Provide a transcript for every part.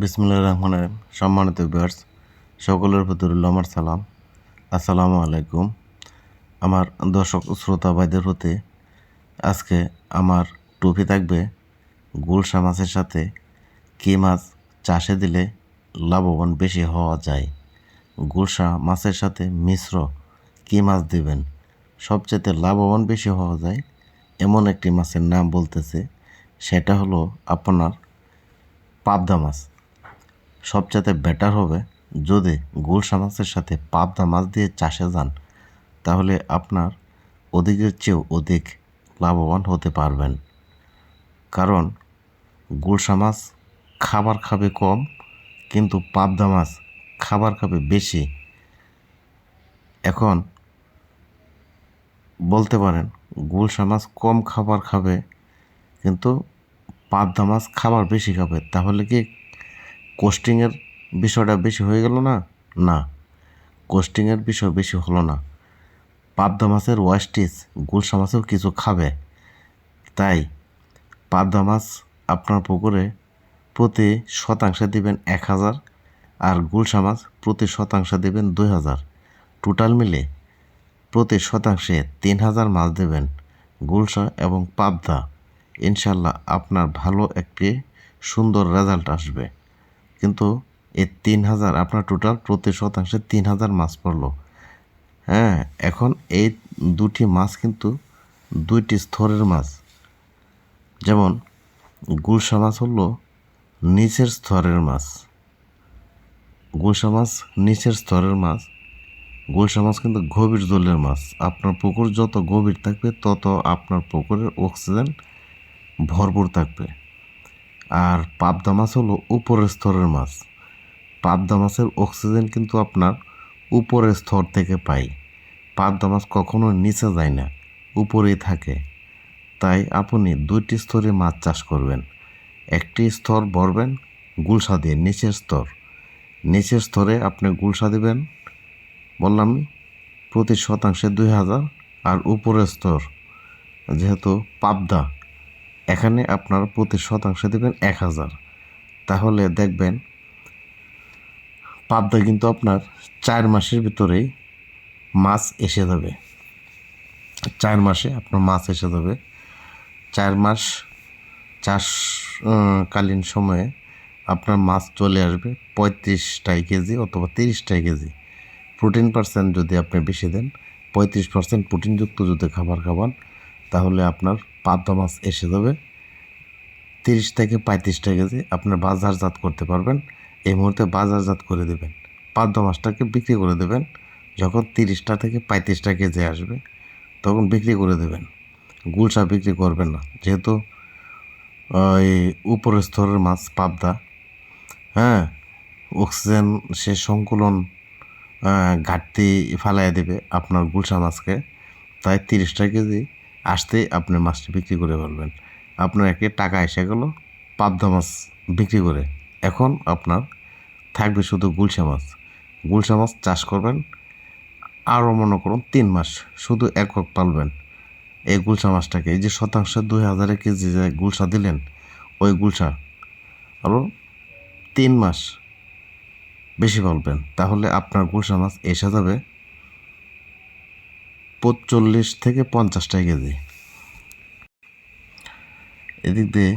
বিসমুল্লাহ রহমান রহিম। সম্মানিত বিয়ার্স সকলের প্রতি আমার সালাম। আসসালামু আলাইকুম। আমার দর্শক শ্রোতা ভাইদের প্রতি আজকে আমার টুপি থাকবে গুলশা মাছের সাথে। কী মাছ চাষে দিলে লাভবান বেশি হওয়া যায়? গুলশা মাছের সাথে মিশ্র কী মাছ দিবেন? সবচেয়ে লাভবান বেশি হওয়া যায় এমন একটি মাছের নাম বলতেছে, সেটা হলো আপনার পাবদা মাছ। সবচেয়ে বেটার হবে যদি গুলশা মাছের সাথে পাবদা মাছ দিয়ে চাষে যান, তাহলে আপনার অধিকের চেয়েও অধিক লাভবান হতে পারবেন। কারণ গুলশা মাছ খাবার খাবে কম, কিন্তু পাবদা মাছ খাবার খাবে বেশি। এখন বলতে পারেন গুলশা মাছ কম খাবার খাবে, কিন্তু পাবদা মাছ খাবার বেশি খাবে, তাহলে কি কোস্টিংয়ের বিষয়টা বেশি হয়ে গেল না? না। কোস্টিংয়ের বিষয় বেশি হলো না। পাবদা মাছের ওয়েস্টিজ গুলশা মাছেও কিছু খাবে। তাই পাবদা মাছ আপনার পুকুরে প্রতি শতাংশে দিবেন এক হাজার আর গুলশা মাছ প্রতি শতাংশে দেবেন দুই হাজার। টোটাল মিলে প্রতি শতাংশে তিন হাজার মাছ দেবেন গুলশা এবং পাবদা। ইনশাল্লাহ আপনার ভালো একটি সুন্দর রেজাল্ট আসবে। কিন্তু এই তিন হাজার, আপনার টোটাল প্রতি শতাংশে তিন হাজার মাছ পড়ল। হ্যাঁ এখন এই দুটি মাছ কিন্তু দুইটি স্তরের মাছ। যেমন গুলশা মাছ হলো নিচের স্তরের মাছ। গুলশা মাছ নিচের স্তরের মাছ। গুলশা মাছ কিন্তু গভীর জলের মাছ। আপনার পুকুর যত গভীর থাকবে, তত আপনার পুকুরের অক্সিজেন ভরপুর থাকবে। আর পাবদা মাছ হলো উপরের স্তরের মাছ। পাবদা মাছের অক্সিজেন কিন্তু আপনার উপরের স্তর থেকে পাই। পাবদা মাছ কখনো নিচে যায় না, উপরেই থাকে। তাই আপনি দুইটি স্তরে মাছ চাষ করবেন। একটি স্তর ভরবেন গুলশা দিয়ে, নিচের স্তর। নিচের স্তরে আপনি গুলশা দেবেন, বললাম প্রতি শতাংশে দুই হাজার, আর উপরের স্তর, যেহেতু পাবদা। এখানে আপনার প্রতি শতাংশে দেবেন এক হাজার। তাহলে দেখবেন পাবদা কিন্তু আপনার চার মাসের ভিতরেই মাছ এসে যাবে। চার মাসে আপনার মাছ এসে যাবে। চার মাস চাষ আহ, কালীন সময়ে আপনার মাছ চলে আসবে পঁয়ত্রিশটাই কেজি অথবা তিরিশটাই কেজি। প্রোটিন পার্সেন্ট যদি আপনি বেশি দেন পঁয়ত্রিশ পার্সেন্ট প্রোটিনযুক্ত যদি খাবার খাবান তাহলে আপনার পাবদা মাছ এসে যাবে। তিরিশ থেকে পঁয়ত্রিশটা কেজি আপনার বাজারজাত করতে পারবেন। এই মুহূর্তে বাজারজাত করে দেবেন। পাবদা মাছটাকে বিক্রি করে দেবেন। যখন তিরিশটা থেকে পঁয়ত্রিশটা কেজি আসবে, তখন বিক্রি করে দেবেন। গুলশা বিক্রি করবেন না। যেহেতু ওই উপরের স্তরের মাছ পাবদা হ্যাঁ অক্সিজেন সে সংকুলন ঘাটতি ফালাই দেবে আপনার গুলশা মাছকে। তাই তিরিশটা কেজি আসতেই আপনি মাছটি বিক্রি করে ফেলবেন। আপনার একটি টাকা এসে গেল, পাবদা মাছ বিক্রি করে। এখন আপনার থাকবে শুধু গুলশা মাছ। গুলশা মাছ চাষ করবেন, আরও মনে করুন তিন মাস শুধু একক পালবেন। এই গুলশা মাছটাকে এই যে শতাংশ দুই হাজারে কেজি যে গুলশা দিলেন, ওই গুলশা আরও তিন মাস বেশি পালবেন। তাহলে আপনার গুলশা মাছ এসে যাবে পঁচল্লিশ থেকে পঞ্চাশটা কেজি। এদিক দিয়ে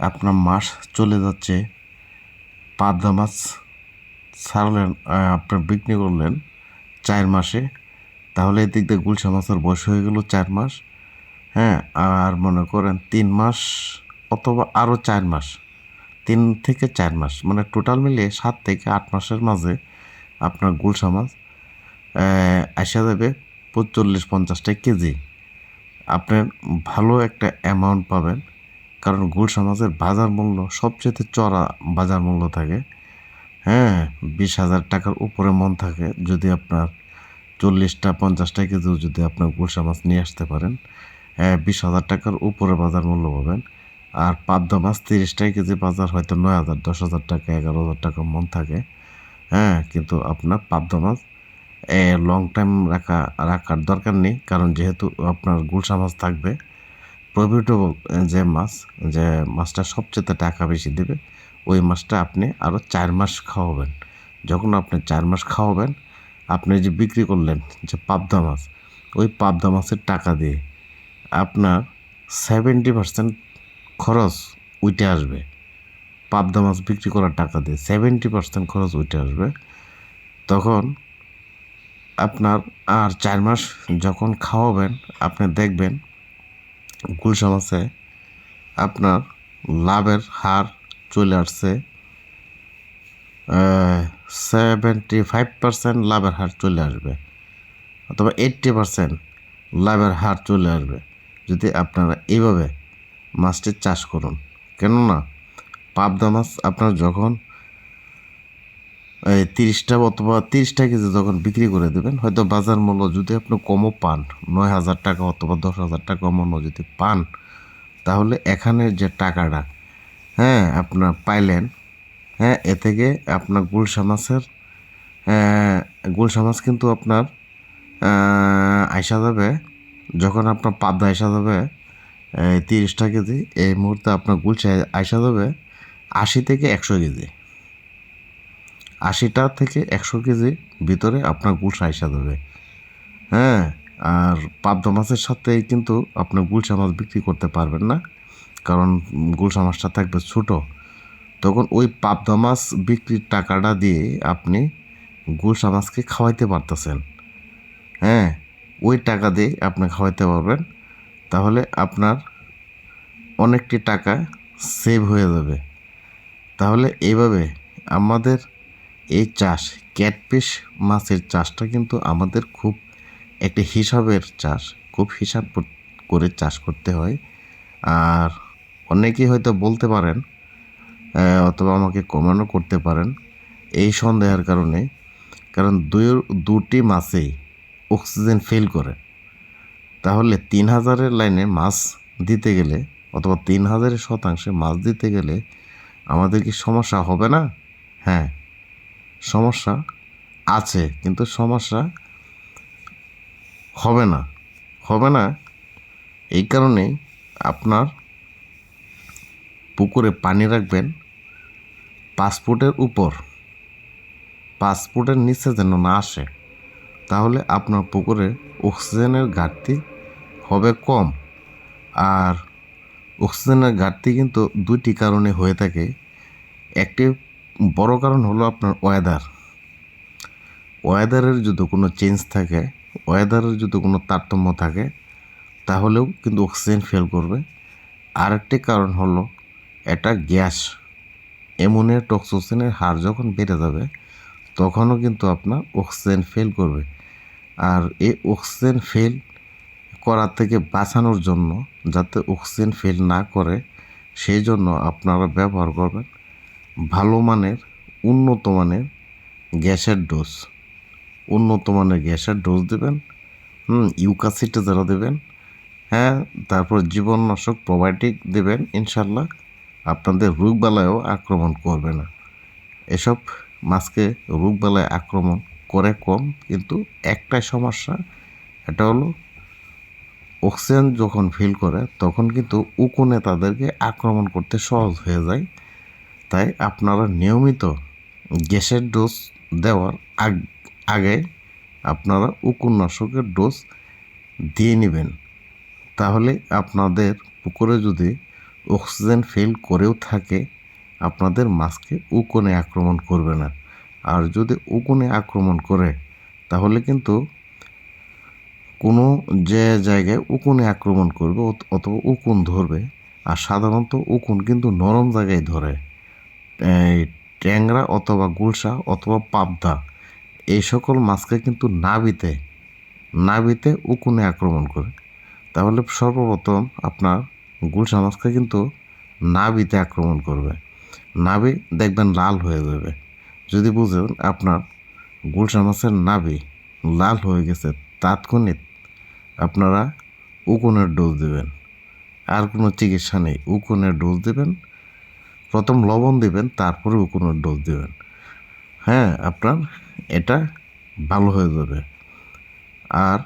আপনার মাস চলে যাচ্ছে, পাবদা মাছ ছাড়লেন আপনার বিক্রি করলেন চার মাসে। তাহলে এদিক দিয়ে গুলশা মাছের বয়স হয়ে গেল চার মাস। হ্যাঁ আর মনে করেন তিন মাস অথবা আরও চার মাস, তিন থেকে চার মাস মানে টোটাল মিলিয়ে সাত থেকে আট মাসের মাঝে আপনার গুলশা মাছ আসা যাবে। পঁচল্লিশ পঞ্চাশটা কেজি। আপনার ভালো একটা অ্যামাউন্ট পাবেন, কারণ গুলশা মাছের বাজার মূল্য সবচেয়ে চড়া বাজার মূল্য থাকে। হ্যাঁ বিশ হাজার টাকার উপরে মন থাকে যদি আপনার চল্লিশটা, পঞ্চাশটা কেজিও যদি আপনার গুলশা মাছ নিয়ে আসতে পারেন। হ্যাঁ বিশ হাজার টাকার উপরে বাজার মূল্য পাবেন। আর পাবদা মাছ তিরিশটাই কেজি বাজার হয়তো নয় হাজার, দশ হাজার টাকা, এগারো হাজার টাকা মন থাকে। হ্যাঁ কিন্তু আপনার পাবদা মাছ লং টাইম রাখা, রাখার দরকার নেই। কারণ যেহেতু আপনার গুলশা মাছ থাকবে প্রফিটেবল যে মাছ, যে মাছটা সবচেয়ে টাকা বেশি দেবে, ওই মাছটা আপনি আরও চার মাস খাওয়াবেন। যখন আপনি চার মাস খাওয়াবেন, আপনি যে বিক্রি করলেন যে পাবদা মাছ, ওই পাবদা মাছের টাকা দিয়ে আপনার সেভেন্টি পার্সেন্ট খরচ উঠে আসবে। পাবদা মাছ বিক্রি করার টাকা দিয়ে সেভেন্টি পার্সেন্ট খরচ উঠে আসবে। তখন আপনার আর চার মাস যখন খাওয়াবেন, আপনি দেখবেন গুলশা মাছে আপনার লাভের হার চলে আসছে সেভেন্টি ফাইভ পার্সেন্ট লাভের হার চলে আসবে, অথবা এইট্টি পার্সেন্ট লাভের হার চলে আসবে। যদি আপনারা এইভাবে মাছটি চাষ করুন, কেননা পাবদা মাছ আপনার যখন তিরিশটা অথবা তিরিশটা কেজি যখন বিক্রি করে দেবেন, হয়তো বাজার মূল্য যদি আপনি কমও পান, নয় হাজার টাকা অথবা দশ হাজার টাকা মূল্য যদি পান, তাহলে এখানের যে টাকাটা হ্যাঁ আপনার পাইলেন হ্যাঁ এ থেকে আপনার গুলশা মাছের কিন্তু আপনার আইসা যাবে, যখন আপনার পাবদা আইসা যাবে তিরিশটা কেজি, এই মুহূর্তে আপনার গুলশা আইসা যাবে আশি থেকে একশো কেজি। আশিটা থেকে একশো কেজি ভিতরে আপনার গুলশা আইসা যাবে হ্যাঁ আর পাবদা মাছের সাথে কিন্তু আপনি গুলশা মাছ বিক্রি করতে পারবেন না, কারণ গুলশা মাছটা থাকবে ছোটো। তখন ওই পাবদা মাছ বিক্রির টাকাটা দিয়ে আপনি গুলশা মাছকে খাওয়াইতে পারতেছেন। হ্যাঁ ওই টাকা দিয়ে আপনি খাওয়াইতে পারবেন, তাহলে আপনার অনেকটি টাকা সেভ হয়ে যাবে। তাহলে এইভাবে আমাদের এই চাষ, ক্যাটফিশ মাছের চাষটা কিন্তু আমাদের খুব একটি হিসাবের চাষ, খুব হিসাব করে চাষ করতে হয়। আর অনেকেই হয়তো বলতে পারেন অথবা আমাকে কমানো করতে পারেন এই সন্দেহের কারণে। কারণ দুই, দুটি মাছেই অক্সিজেন ফেল করে। তাহলে তিন হাজারের লাইনে মাছ দিতে গেলে অথবা তিন হাজারের শতাংশে মাছ দিতে গেলে আমাদের কি সমস্যা হবে না? হ্যাঁ সমস্যা আছে, কিন্তু সমস্যা হবে না। হবে না এই কারণেই আপনার পুকুরে পানি রাখবেন পাঁচ ফুটের উপর পাঁচ ফুটের নিচে যেন না আসে, তাহলে আপনার পুকুরে অক্সিজেনের ঘাটতি হবে কম। আর অক্সিজেনের ঘাটতি কিন্তু দুটি কারণে হয়ে থাকে। একটি বড় কারণ হলো আপনার ওয়েদার ওয়েদারের যদি কোনো চেঞ্জ থাকে ওয়েদারের যদি কোনো তারতম্য থাকে, তাহলেও কিন্তু অক্সিজেন ফেল করবে। আরেকটি কারণ হলো, এটা গ্যাস। অ্যামোনিয়া টক্সোসিনের হার যখন বেড়ে যাবে, তখনও কিন্তু আপনার অক্সিজেন ফেল করবে। আর এই অক্সিজেন ফেল করার থেকে বাঁচানোর জন্য, যাতে অক্সিজেন ফেল না করে, সেই জন্য আপনারা ব্যবহার করবেন ভালো মানের, উন্নত মানের গ্যাসের ডোজ। উন্নত মানের গ্যাসের ডোজ দেবেন, হুম ইউকাসিটা যারা দেবেন হ্যাঁ তারপর জীবননাশক প্রোবায়োটিক দেবেন ইনশাল্লাহ আপনাদের রোগবালায়ও আক্রমণ করবে না। এসব মাছকে রোগবালায় আক্রমণ করে কম, কিন্তু একটাই সমস্যা, এটা হলো অক্সিজেন যখন ফিল করে, তখন কিন্তু উকুনে তাদেরকে আক্রমণ করতে সহজ হয়ে যায়। তাই আপনারা নিয়মিত গ্যাসের ডোজ দেওয়ার আগ- আগে আপনারা উকুননাশকের ডোজ দিয়ে নেবেন। তাহলে আপনাদের পুকুরে যদি অক্সিজেন ফেল করেও থাকে, আপনাদের মাছকে উকুনে আক্রমণ করবে না। আর যদি উকুনে আক্রমণ করে, তাহলে কিন্তু কোনো যে জায়গায় উকুনে আক্রমণ করবে অথ- অথবা উকুন ধরবে, আর সাধারণত উকুন কিন্তু নরম জায়গায় ধরে। ট্যাংরা অথবা গুলশা অথবা পাবদা, এই সকল মাছকে কিন্তু নাবিতে নাবিতে উকুনে আক্রমণ করে। তাহলে সর্বপ্রথম আপনার গুলশা মাছকে কিন্তু নাবিতে আক্রমণ করবে। নাবি দেখবেন লাল হয়ে যাবে। যদি বুঝেন আপনার গুলশা মাছের নাবি লাল হয়ে গেছে, তাৎক্ষণিক আপনারা উকুনের ডোজ দেবেন। আর কোনো চিকিৎসা নেই, উকুনের ডোজ দেবেন প্রথম লবণ দেবেন তারপরে উকুনের ডোজ দেবেন। হ্যাঁ আপনার এটা ভালো হয়ে যাবে। আর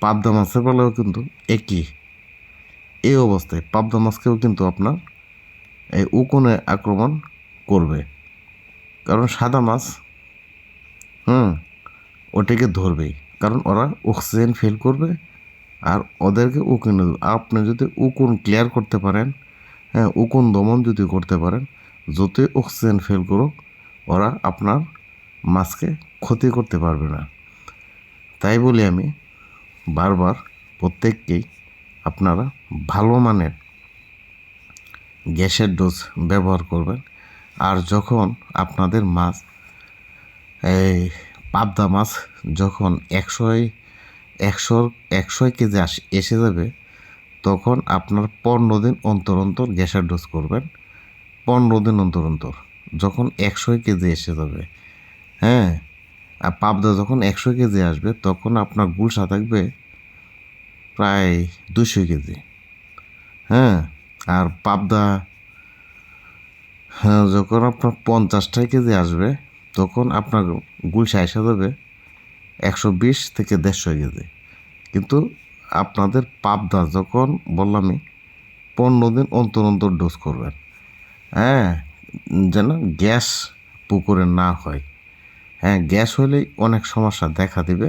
পাবদা মাছের বেলাও কিন্তু একই। এই অবস্থায় পাবদা মাছকেও কিন্তু আপনার এই উকুনে আক্রমণ করবে। কারণ সাদা মাছ, হুম, ওটাকে ধরবেই। কারণ ওরা অক্সিজেন ফিল করবে আর ওদেরকে উকুন, আপনি যদি উকুন ক্লিয়ার করতে পারেন হ্যাঁ উকুন দমন যদি করতে পারেন, যতই অক্সিজেন ফেল করুক, ওরা আপনার মাছকে ক্ষতি করতে পারবে না। তাই বলি আমি, বারবার প্রত্যেককেই আপনারা ভালো মানের গ্যাসের ডোজ ব্যবহার করবেন। আর যখন আপনাদের মাছ, এই পাবদা মাছ যখন একশোয় একশো একশো কেজি আস, এসে যাবে তখন আপনার পনেরো দিন অন্তর অন্তর গ্যাসের ডোজ করবেন। পনেরো দিন অন্তর অন্তর। যখন একশো কেজি এসে যাবে। হ্যাঁ? আর পাবদা যখন একশো কেজি আসবে, তখন আপনার গুলশা থাকবে প্রায় দুশো কেজি। হ্যাঁ? আর পাবদা হ্যাঁ যখন আপনার পঞ্চাশটা কেজি আসবে, তখন আপনার গুলশা এসে যাবে একশো বিশ থেকে দেড়শো কেজি। কিন্তু আপনাদের পাবদা যখন বললামই, পনেরো দিন অন্তর অন্তর ডোজ করবেন। হ্যাঁ যেন গ্যাস পুকুরে না হয়। হ্যাঁ গ্যাস হলেই অনেক সমস্যা দেখা দিবে।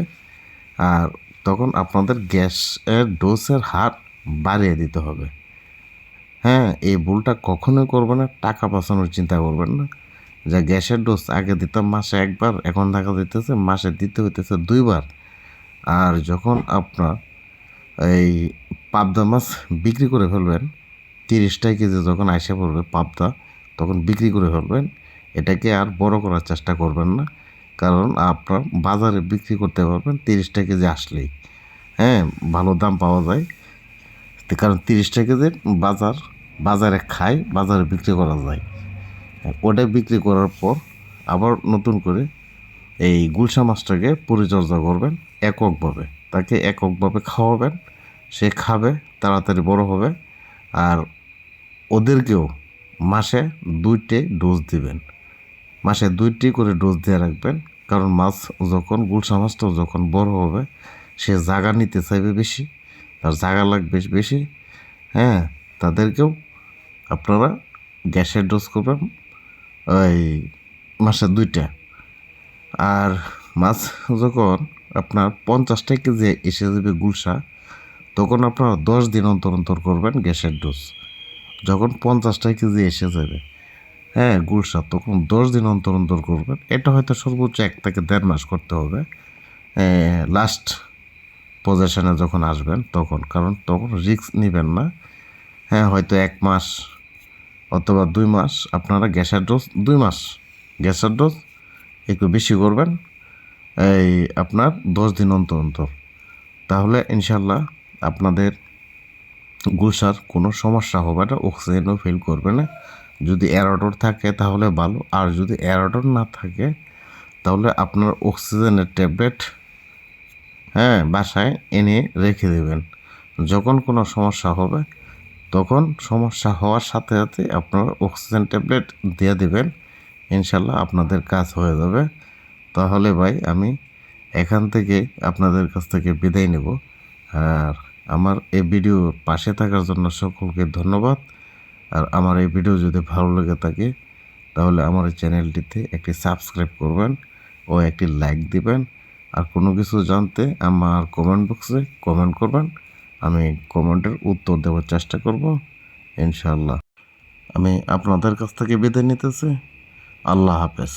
আর তখন আপনাদের গ্যাসের ডোজের হার বাড়িয়ে দিতে হবে। হ্যাঁ এই ভুলটা কখনোই করবেন না, টাকা বাঁচানোর চিন্তা করবেন না। যে গ্যাসের ডোজ আগে দিতাম, মাসে একবার, এখন দেখা দিতেছে মাসে দিতে হইতেছে দুইবার। আর যখন আপনার এই পাবদা মাছ বিক্রি করে ফেলবেন। তিরিশটা কেজি যখন আইসে পড়বে পাবদা, তখন বিক্রি করে ফেলবেন। এটাকে আর বড় করার চেষ্টা করবেন না। কারণ আপনার বাজারে বিক্রি করতে পারবেন তিরিশটা কেজি আসলেই। হ্যাঁ ভালো দাম পাওয়া যায়। কারণ তিরিশটা কেজির বাজার, বাজারে খায়, বাজারে বিক্রি করা যায়। ওটা বিক্রি করার পর আবার নতুন করে এই গুলশা মাছটাকে পরিচর্যা করবেন এককভাবে। তাকে এককভাবে খাওয়াবেন, সে খাবে, তাড়াতাড়ি বড় হবে আর ওদেরকেও মাসে দুইটে ডোজ দিবেন। মাসে দুইটি করে ডোজ দিয়ে রাখবেন, কারণ মাছ যখন গুলশা মাছটাও যখন বড় হবে, সে জায়গা নিতে চাইবে বেশি, তার জায়গা লাগবে বেশি। হ্যাঁ তাদেরকেও আপনারা গ্যাসের ডোজ করবেন, ওই মাসে দুইটা। আর মাছ যখন আপনার পঞ্চাশটা কেজি এসে যাবে গুলশা, তখন আপনারা দশ দিন অন্তর অন্তর করবেন গ্যাসের ডোজ। যখন পঞ্চাশটা কেজি এসে যাবে হ্যাঁ গুলশা, তখন দশ দিন অন্তর অন্তর করবেন। এটা হয়তো সর্বোচ্চ এক থেকে দেড় মাস করতে হবে। লাস্ট পজিশনে যখন আসবেন তখন, কারণ তখন রিস্ক নেবেন না। হ্যাঁ হয়তো এক মাস অথবা দুই মাস আপনারা গ্যাসের ডোজ, দুই মাস গ্যাসের ডোজ একটু বেশি করবেন। এই আপনার দশ দিন অন্তর অন্তর। তাহলে ইনশাল্লাহ আপনাদের গুলশার কোনো সমস্যা হবে না, অক্সিজেনও ফিল করবে না। যদি এরাডর থাকে তাহলে ভালো, আর যদি এরাডর না থাকে তাহলে আপনার অক্সিজেনের ট্যাবলেট হ্যাঁ বাসায় এনে রেখে দেবেন। যখন কোনো সমস্যা হবে, তখন সমস্যা হওয়ার সাথে সাথে আপনার অক্সিজেন ট্যাবলেট দিয়ে দেবেন। ইনশাল্লাহ আপনাদের কাজ হয়ে যাবে। তাহলে ভাই আমি এখান থেকে আপনাদের কাছ থেকে বিদায় নেব। আর আমার এই ভিডিও পাশে থাকার জন্য সকলকে ধন্যবাদ। আর আমার এই ভিডিও যদি ভালো লেগে থাকে, তাহলে আমার এই চ্যানেলটিতে একটি সাবস্ক্রাইব করবেন ও একটি লাইক দিবেন। আর কোনো কিছু জানতে আমার কমেন্ট বক্সে কমেন্ট করবেন। আমি কমেন্টের উত্তর দেওয়ার চেষ্টা করব, ইনশাআল্লাহ। আমি আপনাদের কাছ থেকে বিদায় নিতেছি। আল্লাহ হাফেজ।